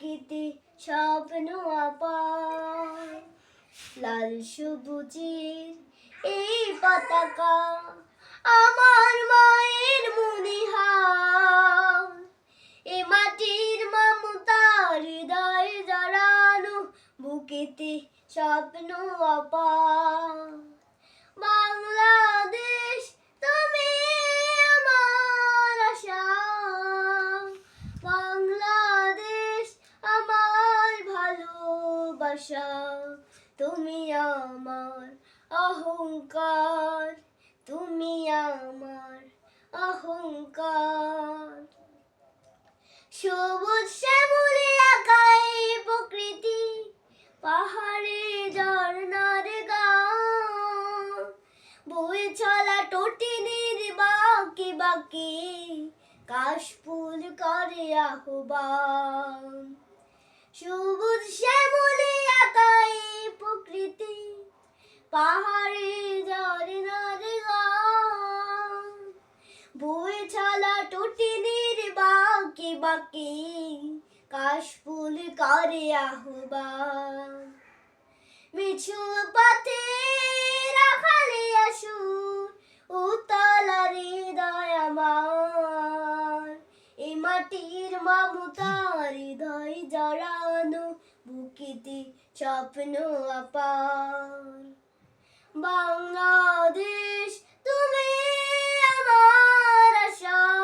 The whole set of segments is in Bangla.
প্রকৃতি স্বপ্ন লাল সবুজের এই পতাকা আমার মায়ের মনিহার। এ মাটির মমতার হৃদয় জড়ানো বুকেতে স্বপ্ন অপার বাংলা ভালোবাসা তুমি আমার অহংকার, তুমি আমার অহংকার। সবুজ শ্যামলে আকাই প্রকৃতি, পাহাড়ে ঝর্ণার গান। বই চলা টটিনির বাকি বাকি কাশফুল করে আহ্বান। সবুজ শ্যামলে আকাই প্রকৃতি, পাহাড়ে ঝর্ণার গান। বই চলা টটিনির বাকি বাকি কাশফুল করে আহ্বান। মিছু পথে রাখালে আসুর উতলা হৃদয় আমার এই মাটির মমতার হৃদয় জড়ানো, বুকিতে স্বপ্ন আপার বাংলাদেশ, তুমি আমার আশা।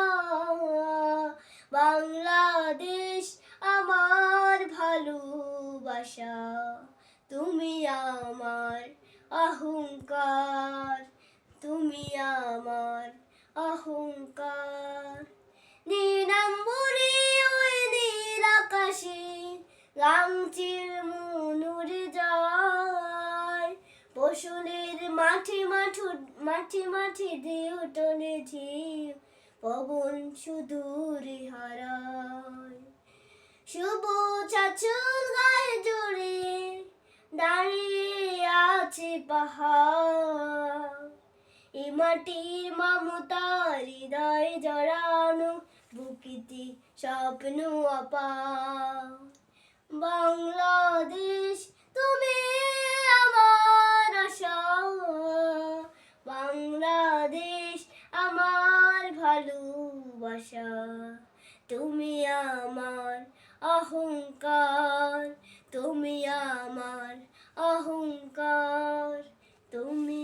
বাংলাদেশ, আমার ভালোবাসা। তুমি আমার অহংকার। তুমি আমার অহংকার। লাংচির মনুর জয়। ফসলের মাঠে মাঠু, মাঠে মাঠে দিয়ে উঠনে ঝিম পবন সুদূরে হারায়। সবুজ আচল গায়ে জোরে দাঁড়িয়ে আছে পাহাড়। এ মাটির মমতার হৃদয় জড়ানো বুকিতে স্বপ্ন আপা আশা তুমি আমার অহংকার তুমি আমার অহংকার তুমি